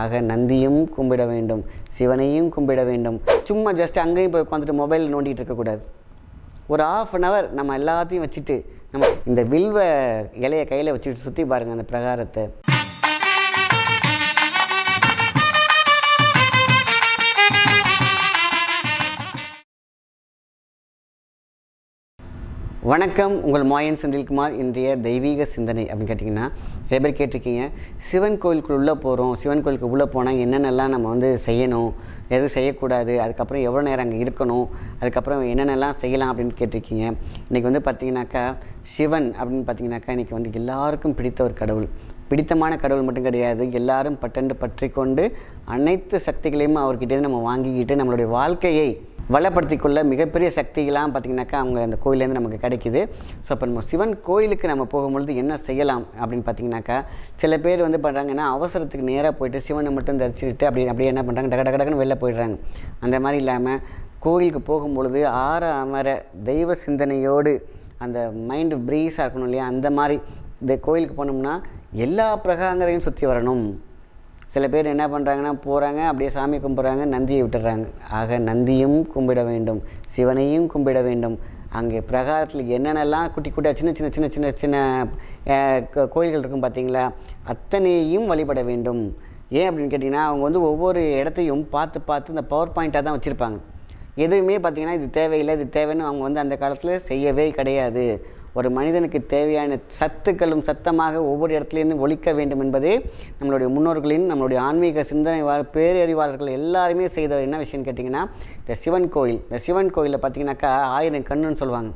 ஆக நந்தியும் கும்பிட வேண்டும் சிவனையும் கும்பிட வேண்டும். சும்மா ஜஸ்ட் அங்கேயும் போய் உட்காந்துட்டு மொபைல் நோண்டிகிட்டு இருக்கக்கூடாது ஒரு ஆஃப் அன் ஹவர் நம்ம எல்லாத்தையும் வச்சுட்டு நம்ம இந்த வில்வ இலையை கையில் வச்சுட்டு சுற்றி பாருங்கள் அந்த பிரகாரத்தை. வணக்கம் உங்கள் மாயன் செந்தில்குமார். இன்றைய தெய்வீக சிந்தனை அப்படின்னு கேட்டிங்கன்னா நிறைய பேர் கேட்டிருக்கீங்க. சிவன் கோயிலுக்குள்ள உள்ளே போகிறோம் சிவன் கோயிலுக்கு உள்ளே போனால் என்னென்னலாம் நம்ம வந்து செய்யணும்? எதுவும் செய்யக்கூடாது. அதுக்கப்புறம் எவ்வளோ நேரம் அங்கே இருக்கணும்? அதுக்கப்புறம் என்னென்னலாம் செய்யலாம் அப்படின்னு கேட்டிருக்கீங்க. இன்றைக்கி வந்து பார்த்தீங்கன்னாக்கா சிவன் அப்படின்னு பார்த்தீங்கன்னாக்கா இன்றைக்கி வந்து எல்லாருக்கும் பிடித்த ஒரு கடவுள். பிடித்தமான கடவுள் மட்டும் கிடையாது. எல்லாரும் பட்டண்டு பற்றி கொண்டு அனைத்து சக்திகளையும் அவர்கிட்டேருந்து நம்ம வாங்கிக்கிட்டு நம்மளுடைய வாழ்க்கையை வளப்படுத்திக் கொள்ள மிகப்பெரிய சக்திகளாம் பார்த்திங்கனாக்கா அவங்க அந்த கோயிலேருந்து நமக்கு கிடைக்குது. ஸோ அப்போ நம்ம சிவன் கோயிலுக்கு நம்ம போகும்பொழுது என்ன செய்யலாம் அப்படின்னு பார்த்தீங்கன்னாக்கா சில பேர் வந்து பண்ணுறாங்கன்னா அவசரத்துக்கு நேராக போயிட்டு சிவனை மட்டும் தரிச்சுட்டு அப்படி அப்படியே என்ன பண்ணுறாங்க டக டக டக்குன்னு வெளில போயிடுறாங்க. அந்த மாதிரி இல்லாமல் கோயிலுக்கு போகும்பொழுது ஆற அமர தெய்வ சிந்தனையோடு அந்த மைண்டு ப்ரீஸாக இருக்கணும் இல்லையா? அந்த மாதிரி இந்த கோயிலுக்கு போனோம்னா எல்லா பிரகாரங்களையும் சுற்றி வரணும். சில பேர் என்ன பண்ணுறாங்கன்னா போகிறாங்க அப்படியே சாமி கும்பிட்றாங்க நந்தியை விட்டுறாங்க ஆக நந்தியும் கும்பிட வேண்டும் சிவனையும் கும்பிட வேண்டும். அங்கே பிரகாரத்தில் என்னென்னலாம் குட்டி குட்டியாக சின்ன சின்ன சின்ன சின்ன சின்ன கோ- கோயில்கள் இருக்கும் பார்த்தீங்களா அத்தனையும் வழிபட வேண்டும். ஏன் அப்படின்னு கேட்டிங்கன்னா அவங்க வந்து ஒவ்வொரு இடத்தையும் பார்த்து பார்த்து இந்த பவர் பாயிண்ட்டாக தான் வச்சுருப்பாங்க. எதுவுமே பார்த்தீங்கன்னா இது தேவையில்லை இது தேவைன்னு அவங்க வந்து அந்த காலத்தில் செய்யவே கிடையாது. ஒரு மனிதனுக்கு தேவையான சத்துக்களும் சத்தமாக ஒவ்வொரு இடத்துலேருந்து ஒழிக்க வேண்டும் என்பதே நம்மளுடைய முன்னோர்களின் நம்மளுடைய ஆன்மீக சிந்தனை வா- பேரறிவாளர்கள் எல்லாருமே செய்த என்ன விஷயம்னு கேட்டிங்கன்னா இந்த சிவன் கோயில். இந்த சிவன் கோயிலில் பார்த்தீங்கன்னாக்கா ஆயிரம் கண்ணுன்னு சொல்லுவாங்க.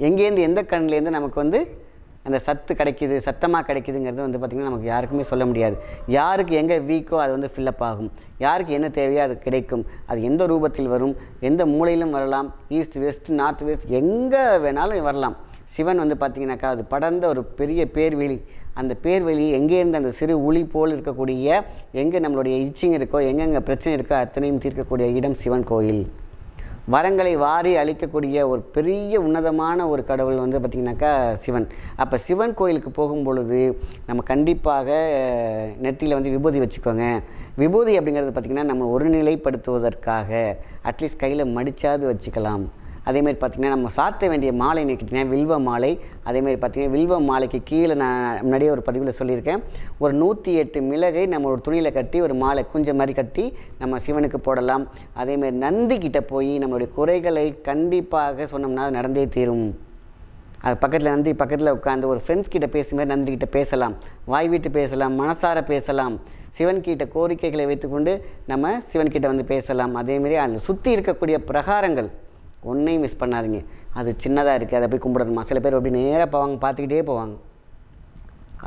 எங்கேருந்து எந்த கண்ணுலேருந்து நமக்கு வந்து அந்த சத்து கிடைக்கிது சத்தமாக கிடைக்கிதுங்கிறது வந்து பார்த்திங்கன்னா நமக்கு யாருக்குமே சொல்ல முடியாது. யாருக்கு எங்கே வீக்கோ அது வந்து ஃபில்லப் ஆகும். யாருக்கு என்ன தேவையோ அது கிடைக்கும். அது எந்த ரூபத்தில் வரும் எந்த மூலையிலும் வரலாம் ஈஸ்ட் வெஸ்ட் நார்த் வெஸ்ட் எங்கே வேணாலும் வரலாம். சிவன் வந்து பார்த்திங்கனாக்கா அது படர்ந்த ஒரு பெரிய பேர்வெளி. அந்த பேர்வெளி எங்கேருந்து அந்த சிறு உளி போல் இருக்கக்கூடிய எங்கே நம்மளுடைய இச்சிங் இருக்கோ எங்கெங்கே பிரச்சனை இருக்கோ அத்தனையும் தீர்க்கக்கூடிய இடம் சிவன் கோயில். வரங்களை வாரி அளிக்கக்கூடிய ஒரு பெரிய உன்னதமான ஒரு கடவுள் வந்து பார்த்திங்கனாக்கா சிவன். அப்போ சிவன் கோயிலுக்கு போகும் பொழுது நம்ம கண்டிப்பாக நெற்றியில் வந்து விபூதி வச்சுக்கோங்க. விபூதி அப்படிங்கிறது பார்த்திங்கன்னா நம்ம ஒருநிலைப்படுத்துவதற்காக அட்லீஸ்ட் கையில் மடிச்சாவது வச்சுக்கலாம். அதேமாதிரி பார்த்திங்கன்னா நம்ம சாத்த வேண்டிய மாலை கேட்டிங்கன்னா வில்வ மாலை. அதேமாதிரி பார்த்திங்கன்னா வில்வ மாலைக்கு கீழே நான் முன்னாடியே ஒரு பதிவில் சொல்லியிருக்கேன். ஒரு நூற்றி எட்டு மிளகை நம்ம ஒரு துணியில் கட்டி ஒரு மாலை குஞ்ச மாதிரி கட்டி நம்ம சிவனுக்கு போடலாம். அதேமாதிரி நந்திக்கிட்ட போய் நம்மளுடைய குறைகளை கண்டிப்பாக சொன்னோம்னா அது நடந்தே தீரும். அது பக்கத்தில் நந்தி பக்கத்தில் உட்காந்து ஒரு ஃப்ரெண்ட்ஸ் கிட்ட பேசுமாரி நந்தி கிட்ட பேசலாம். வாய் விட்டு பேசலாம் மனசார பேசலாம். சிவன்கிட்ட கோரிக்கைகளை வைத்துக்கொண்டு நம்ம சிவன்கிட்ட வந்து பேசலாம். அதேமாரி அதில் சுற்றி இருக்கக்கூடிய பிரகாரங்கள் ஒன்றையும் மிஸ் பண்ணாதீங்க. அது சின்னதாக இருக்குது அதை போய் கும்பிடணுமா? சில பேர் அப்படி நேராக போவாங்க பார்த்துக்கிட்டே போவாங்க.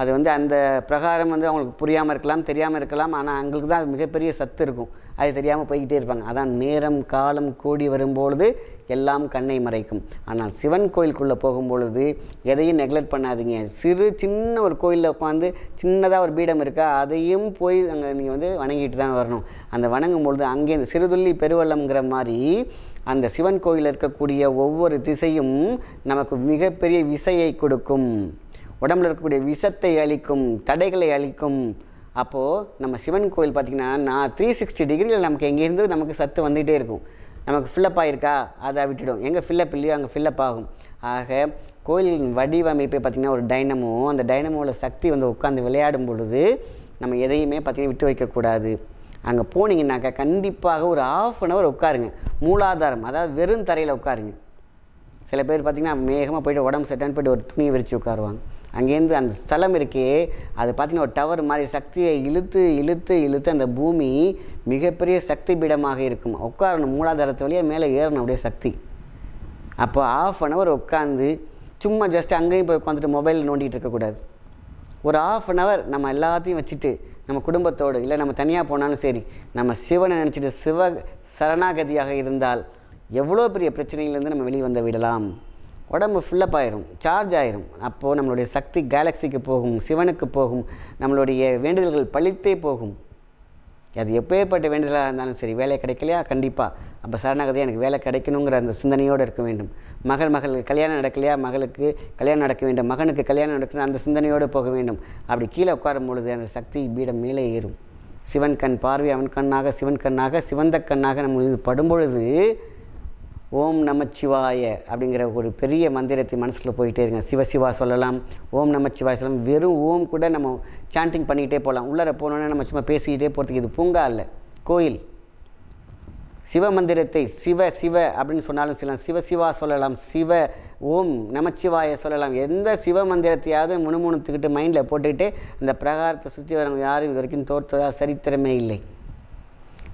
அது வந்து அந்த பிரகாரம் வந்து அவங்களுக்கு புரியாமல் இருக்கலாம் தெரியாமல் இருக்கலாம். ஆனால் அவங்களுக்கு தான் மிகப்பெரிய சத்து இருக்கும். அது தெரியாமல் போய்கிட்டே இருப்பாங்க. அதான் நேரம் காலம் கூடி வரும்பொழுது எல்லாம் கண்ணை மறைக்கும். ஆனால் சிவன் கோயிலுக்குள்ளே போகும்பொழுது எதையும் நெக்லெக்ட் பண்ணாதீங்க. சிறு சின்ன ஒரு கோயிலில் உட்காந்து சின்னதாக ஒரு பீடம் இருக்கா அதையும் போய் அங்கே நீங்கள் வந்து வணங்கிட்டு தான் வரணும். அந்த வணங்கும் பொழுது அங்கே இந்த சிறுதுள்ளி பெருவள்ளம்ங்கிற மாதிரி அந்த சிவன் கோயிலில் இருக்கக்கூடிய ஒவ்வொரு திசையும் நமக்கு மிகப்பெரிய விசையை கொடுக்கும். உடம்புல இருக்கக்கூடிய விஷத்தை அளிக்கும் தடைகளை அளிக்கும் அப்போது நம்ம சிவன் கோயில் பார்த்திங்கன்னா நான் த்ரீ சிக்ஸ்டி டிகிரியில் நமக்கு எங்கேருந்து நமக்கு சத்து வந்துகிட்டே இருக்கும். நமக்கு ஃபில்லப் ஆயிருக்கா? அதை விட்டுடும். எங்கே ஃபில்லப் இல்லையோ அங்கே ஃபில்லப் ஆகும். ஆக கோயிலின் வடிவமைப்பே பார்த்திங்கன்னா ஒரு டைனமோ அந்த டைனமோவில் சக்தி வந்து உட்காந்து விளையாடும் பொழுது நம்ம எதையுமே பார்த்திங்கன்னா விட்டு வைக்கக்கூடாது. அங்கே போனீங்கன்னாக்கா கண்டிப்பாக ஒரு ஆஃப் அன் ஹவர் உட்காருங்க. மூலாதாரம் அதாவது வெறும் தரையில் உட்காருங்க. சில பேர் பார்த்திங்கன்னா வேகமாக போயிட்டு உடம்பு செட்டான்னு போயிட்டு ஒரு துணியை விரித்து உட்காருவாங்க. அங்கேருந்து அந்த ஸ்தலம் இருக்கே அது பார்த்திங்கன்னா ஒரு டவர் மாதிரி சக்தியை இழுத்து இழுத்து இழுத்து அந்த பூமி மிகப்பெரிய சக்தி பீடமாக இருக்கும். உட்காரணும் மூலாதாரத்து வழியாக மேலே ஏறணும் அப்படியே சக்தி. அப்போ ஆஃப் அன் ஹவர் உட்காந்து சும்மா ஜஸ்ட் அங்கேயும் போய் உட்காந்துட்டு மொபைல் நோண்டிகிட்டு இருக்கக்கூடாது. ஒரு ஆஃப் அன் ஹவர் நம்ம எல்லாத்தையும் வச்சுட்டு நம்ம குடும்பத்தோடு இல்லை நம்ம தனியாக போனாலும் சரி நம்ம சிவனை நினச்சிட்டு சிவ சரணாகதியாக இருந்தால் எவ்வளோ பெரிய பிரச்சனையிலேருந்து நம்ம வெளியே வந்து விடலாம்? உடம்பு ஃபில்லப் ஆயிரும் சார்ஜ் ஆயிரும். அப்போது நம்மளுடைய சக்தி கேலக்சிக்கு போகும் சிவனுக்கு போகும் நம்மளுடைய வேண்டுதல்கள் பழித்தே போகும். அது எப்பேற்பட்ட வேண்டுதலாக இருந்தாலும் சரி வேலை கிடைக்கலையா? கண்டிப்பாக அப்போ சரணாகதி எனக்கு வேலை கிடைக்கணுங்கிற அந்த சிந்தனையோடு இருக்க வேண்டும். மகள் மகளுக்கு கல்யாணம் நடக்கலையா? மகளுக்கு கல்யாணம் நடக்க வேண்டும். மகனுக்கு கல்யாணம் நடக்கணும் அந்த சிந்தனையோடு போக வேண்டும். அப்படி கீழே உட்காரும் பொழுது அந்த சக்தி பீடம் மேலே ஏறும். சிவன் கண் பார்வை அவன் கண்ணாக சிவன் கண்ணாக சிவந்த கண்ணாக நம்ம மீது படும்பொழுது ஓம் நமச்சிவாய அப்படிங்கிற ஒரு பெரிய மந்திரத்தை மனசில் போயிட்டே இருங்க. சிவசிவா சொல்லலாம். ஓம் நமச்சிவாய சொல்லலாம். வெறும் ஓம் கூட நம்ம சாண்டிங் பண்ணிக்கிட்டே போகலாம் உள்ளார போனோன்னே நம்ம சும்மா பேசிக்கிட்டே போகிறதுக்கு இது பூங்கா இல்லை. கோயில். சிவ மந்திரத்தை சிவ சிவ அப்படின்னு சொன்னாலும் சொல்லலாம். சிவ சிவா சொல்லலாம். சிவ ஓம் நமச்சிவாய சொல்லலாம். எந்த சிவ மந்திரத்தையாவது முணுமுணுத்துக்கிட்டு மைண்டில் போட்டுக்கிட்டு அந்த பிரகாரத்தை சுற்றி வரவங்க யாரும் இது வரைக்கும் தோற்றதாக சரித்திரமே இல்லை.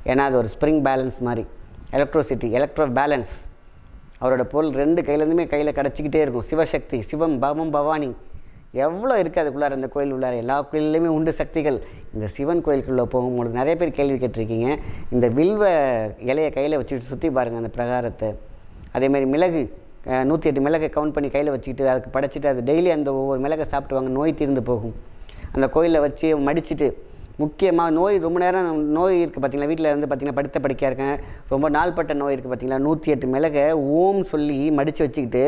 ஏன்னா அது ஒரு ஸ்ப்ரிங் பேலன்ஸ் மாதிரி. எலக்ட்ரோசிட்டி எலக்ட்ரோ பேலன்ஸ் அவரோட பொருள் ரெண்டு கையிலேருந்துமே கையில் கிடச்சிக்கிட்டே இருக்கும். சிவசக்தி சிவம் பவம் பவானி. எவ்வளோ இருக்குது அதுக்குள்ளார இந்த கோயில் உள்ளார? எல்லா கோயில்லையுமே உண்டு சக்திகள். இந்த சிவன் கோயிலுக்குள்ளே போகும்போது நிறைய பேர் கேள்வி கேட்டிருக்கீங்க. இந்த வில்வ இலையை கையில் வச்சுட்டு சுற்றி பாருங்கள் அந்த பிரகாரத்தை. அதேமாதிரி மிளகு நூற்றி எட்டு மிளகை கவுண்ட் பண்ணி கையில் வச்சுக்கிட்டு அதுக்கு படைச்சிட்டு அது டெய்லி அந்த ஒவ்வொரு மிளகை சாப்பிட்டு வாங்க நோய் தீர்ந்து போகும். அந்த கோயிலில் வச்சு மடிச்சுட்டு முக்கியமாக நோய் ரொம்ப நேரம் நோய் இருக்குது பார்த்தீங்களா வீட்டில் வந்து பார்த்தீங்கன்னா படுத்த படிக்கையாக இருக்கேன். ரொம்ப நாள்பட்ட நோய் இருக்குது பார்த்தீங்களா நூற்றி எட்டு மிளகை ஓம் சொல்லி மடித்து வச்சுக்கிட்டு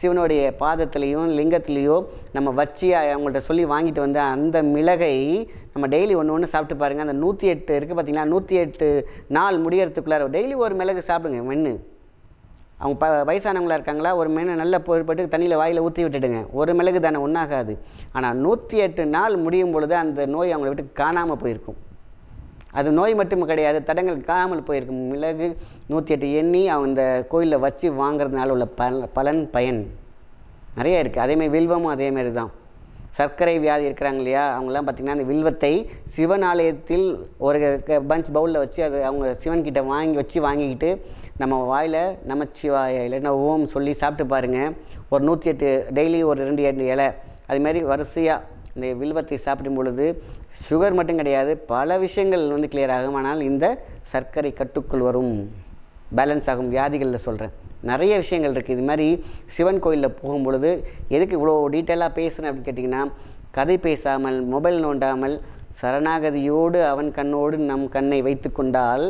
சிவனுடைய பாதத்துலேயும் லிங்கத்துலேயோ நம்ம வச்சு அவங்கள்ட்ட சொல்லி வாங்கிட்டு வந்து அந்த மிளகை நம்ம டெய்லி ஒன்று ஒன்று சாப்பிட்டு பாருங்கள் அந்த நூற்றி எட்டு இருக்குது பார்த்தீங்களா நூற்றி எட்டு நாள் முடியறதுக்குள்ளார டெய்லி ஒரு மிளகு சாப்பிடுங்க மென்று அவங்க ப வயசானவங்களா இருக்காங்களா ஒரு மென்று நல்லா போட்டு தண்ணியில் வாயில் ஊற்றி விட்டுடுங்க. ஒரு மிளகு தானே ஒன்றாகாது ஆனால் நூற்றி எட்டு நாள் முடியும் பொழுது அந்த நோய் அவங்கள விட்டு காணாமல் போயிருக்கும். அது நோய் மட்டும் கிடையாது தடங்கள் காணாமல் போயிருக்கும். மிளகு நூற்றி எட்டு எண்ணி அவங்க இந்த கோயிலில் வச்சு வாங்குறதுனால உள்ள பல பலன் பயன். நிறைய இருக்குது அதேமாதிரி வில்வமும் அதேமாரி தான். சர்க்கரை வியாதி இருக்கிறாங்க இல்லையா? அவங்களாம் பார்த்திங்கன்னா அந்த வில்வத்தை சிவன் ஆலயத்தில் ஒரு பஞ்ச் பவுலில் வச்சு அது அவங்க சிவன்கிட்ட வாங்கி வச்சு வாங்கிக்கிட்டு நம்ம வாயில் நமச்சிவாய இல்லைன்னா ஓம் சொல்லி சாப்பிட்டு பாருங்கள் ஒரு நூற்றி எட்டு டெய்லி ஒரு ரெண்டு எட்டு இலை. அதுமாரி வரிசையாக இந்த வில்வத்தை சாப்பிடும் பொழுது சுகர் மட்டும் கிடையாது பல விஷயங்கள் வந்து கிளியர் ஆகும். ஆனால் இந்த சர்க்கரை கட்டுக்குள் வரும். பேலன்ஸ் ஆகும். வியாதிகளில் சொல்கிறேன் நிறைய விஷயங்கள் இருக்குது இது மாதிரி சிவன் கோயிலில் போகும்பொழுது எதுக்கு இவ்வளோ டீட்டெயிலாக பேசுகிறேன் அப்படின்னு கேட்டிங்கன்னா கதை பேசாமல் மொபைல் நோண்டாமல் சரணாகதியோடு அவன் கண்ணோடு நம் கண்ணை வைத்து கொண்டால்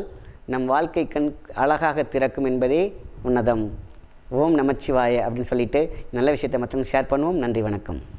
நம் வாழ்க்கை கண் அழகாக திறக்கும் என்பதே உன்னதம். ஓம் நமச்சிவாய அப்படின்னு சொல்லிட்டு நல்ல விஷயத்தை மற்றவங்க ஷேர் பண்ணுவோம். நன்றி வணக்கம்.